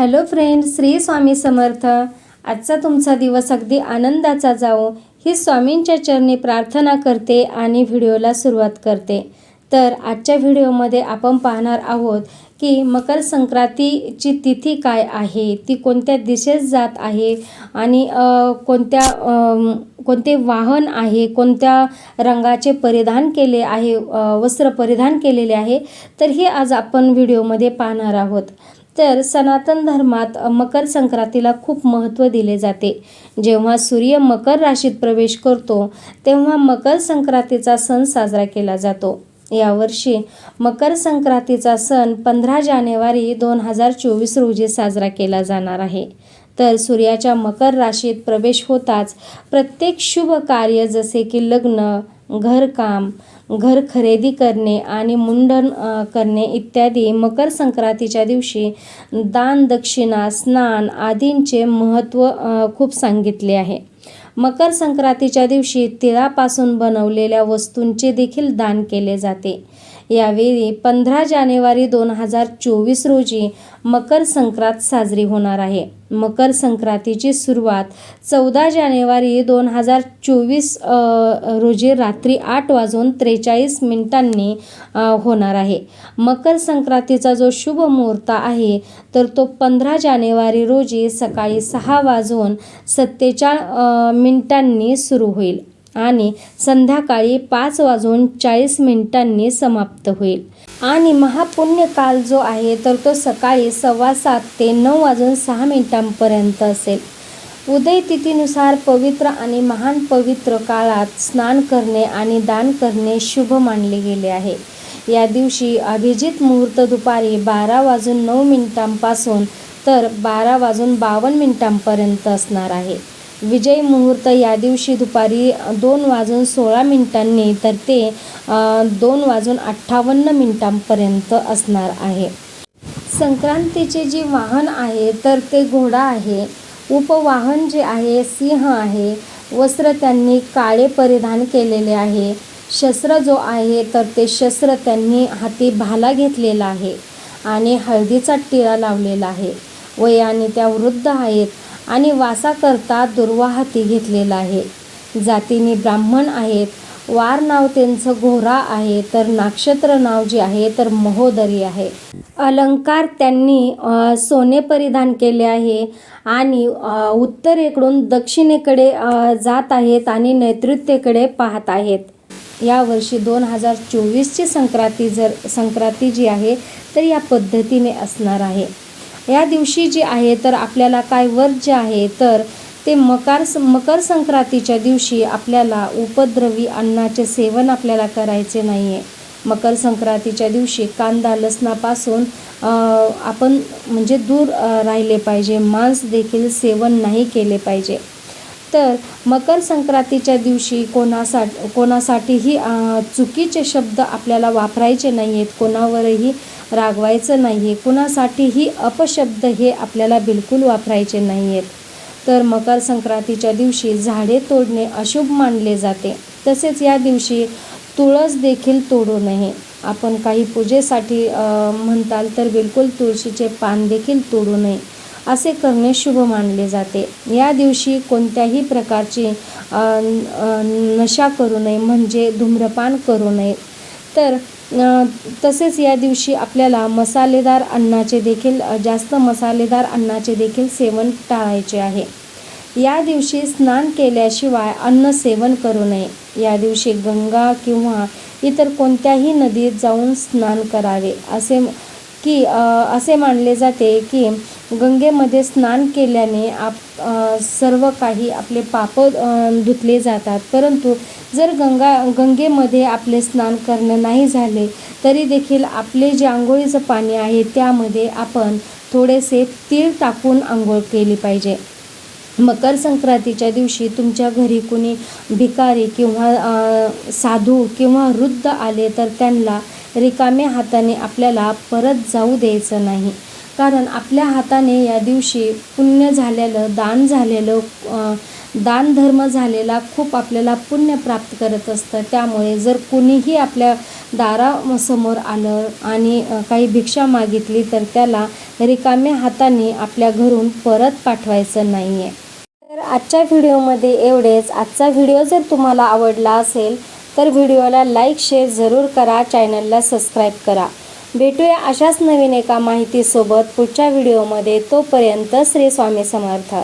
Hello friend Shri Swami Samarth. आजचा तुमचा दिवस अगदी आनंदाचा जाओ ही स्वामींच्या चरणी प्रार्थना करते आणि व्हिडिओला सुरुवात करते. तर आजच्या व्हिडिओमध्ये आपण पाहणार आहोत की मकर संक्रांतीची तिथी काय आहे? ती कोणत्या दिशेस जात आहे? आणि कोणत्या कोणते वाहन आहे? कोणत्या रंगाचे परिधान केले आहे? वस्त्र परिधान केलेले आहे? तर हे आज आपण व्हिडिओमध्ये पाहणार आहोत. तर सनातन धर्मात मकर संक्रांतीला खूप महत्त्व दिले जाते. जेव्हा सूर्य मकर राशीत प्रवेश करतो तेव्हा मकर संक्रांतीचा सण साजरा केला जातो. यावर्षी मकर संक्रांतीचा सण पंधरा जानेवारी दोन हजार चोवीस रोजी साजरा केला जाणार आहे. तर सूर्याच्या मकर राशीत प्रवेश होताच प्रत्येक शुभ कार्य जसे की लग्न घरकाम घर खरेदी करणे आणि मुंडन करणे इत्यादी मकर संक्रांतीच्या दिवशी दान दक्षिणा स्नान आदींचे महत्त्व खूप सांगितले आहे. मकर संक्रांतीच्या दिवशी तिळापासून बनवलेल्या वस्तूंचे देखील दान केले जाते. यावेळी पंधरा जानेवारी दोन हजार चोवीस रोजी मकर संक्रांत साजरी होणार आहे. मकर संक्रांतीची सुरुवात चौदा जानेवारी दोन हजार चोवीस रोजी रात्री आठ वाजून त्रेचाळीस मिनिटांनी होणार आहे. मकर संक्रांतीचा जो शुभ मुहूर्त आहे तर तो पंधरा जानेवारी रोजी सकाळी सहा वाजून सत्तेचाळ मिनिटांनी सुरू होईल. आणि संध्याकाळी पाच वाजून चाळीस मिनिटांनी समाप्त होईल. आणि महापुण्य काल जो आहे तर तो सकाळी सव्वा सात ते नऊ वाजून सहा मिनिटांपर्यंत असेल. उदय तिथीनुसार पवित्र आणि महान पवित्र काळात स्नान करणे आणि दान करणे शुभ मानले गेले आहे. या दिवशी अभिजित मुहूर्त दुपारी बारा वाजून नऊ मिनिटांपासून तर बारा वाजून बावन्न मिनिटांपर्यंत असणार आहे. विजय मुहूर्त या दिवशी दुपारी दोन वाजून सोळा मिनिटांनी तर ते दोन वाजून अठ्ठावन्न मिनिटांपर्यंत असणार आहे. संक्रांतीचे जे वाहन आहे तर ते घोडा आहे. उपवाहन जे आहे सिंह आहे. वस्त्र त्यांनी काळे परिधान केलेले आहे. शस्त्र जो आहे तर ते शस्त्र त्यांनी हाती भाला घेतलेला आहे आणि हळदीचा टिळा लावलेला आहे. वयाने त्या वृद्ध आहेत. आणि वासाकरता दुर्वा हाती घेतलेला आहे. जातीने ब्राह्मण आहेत. वार नाव त्यांचं घोरा आहे. तर नक्षत्र नाव जे आहे तर महोदरी आहे. अलंकार त्यांनी सोने परिधान केले आहे आणि उत्तरेकडून दक्षिणेकडे जात आहेत आणि नैऋत्येकडे पाहत आहेत. यावर्षी दोन हजार चोवीसची संक्रांती जर संक्रांती जी आहे तर या पद्धतीने असणार आहे. या दिवशी जे आहे तर आपल्याला काय व्रत जे आहे तर ते मकार मकर संक्रांतीच्या दिवशी आपल्याला उपद्रवी अन्नाचे सेवन आपल्याला करायचे नाही आहे मकर संक्रांतीच्या दिवशी कांदा लसणापासून आपण म्हणजे दूर राहिले पाहिजे. मांस देखील सेवन नाही केले पाहिजे. तर मकर संक्रांतीच्या दिवशी कोणासाठी कोणासाठीही चुकीचे शब्द आपल्याला वापरायचे नाही आहेत कोणावरही रागवायचं नाही आहे कुणासाठीही अपशब्द हे आपल्याला बिलकुल वापरायचे नाही आहेत तर मकर संक्रांतीच्या दिवशी झाडे तोडणे अशुभ मानले जाते. तसेच या दिवशी तुळस देखील तोडू नये. आपण काही पूजेसाठी म्हणताल तर बिलकुल तुळशीचे पान देखील तोडू नये. असे करणे शुभ मानले जाते. या दिवशी कोणत्याही प्रकारची नशा करू नये म्हणजे धूम्रपान करू नये. तर तसेच या दिवशी आपल्याला मसालेदार अन्नाचे देखील जास्त मसालेदार अन्नाचे देखील सेवन टाळायचे आहे. या दिवशी स्नान केल्याशिवाय अन्न सेवन करू नये. या दिवशी गंगा किंवा इतर कोणत्याही नदीत जाऊन स्नान करावे असे की असे मानले जाते की गंगेमध्ये स्नान केल्याने आप सर्व काही आपले पाप धुतले जातात. परंतु जर गंगा गंगेमध्ये आपले स्नान करणं नाही झाले तरी देखील आपले जे आंघोळीचं पाणी आहे त्यामध्ये आपण थोडेसे तीळ टाकून आंघोळ केली पाहिजे. मकर संक्रांतीच्या दिवशी तुमच्या घरी कुणी भिकारी किंवा साधू किंवा वृद्ध आले तर त्यांना रिकाम्या हाताने आपल्याला परत जाऊ द्यायचं नाही. कारण आपल्या हाताने या दिवशी पुण्य झालेलं दान झालेलं दान धर्म झालेला खूप आपल्याला पुण्य प्राप्त करत असतं. त्यामुळे जर कुणीही आपल्या दारासमोर आलं आणि काही भिक्षा मागितली तर त्याला रिकाम्या हाताने आपल्या घरून परत पाठवायचं नाही आहे तर आजच्या व्हिडिओमध्ये एवढेच. आजचा व्हिडिओ जर तुम्हाला आवडला असेल तर व्हिडिओला लाईक शेअर जरूर करा चॅनलला सबस्क्राईब करा. भेटूया अशाच नवीन एका माहितीसोबत पुढच्या व्हिडिओमध्ये. तोपर्यंत श्री स्वामी समर्थ.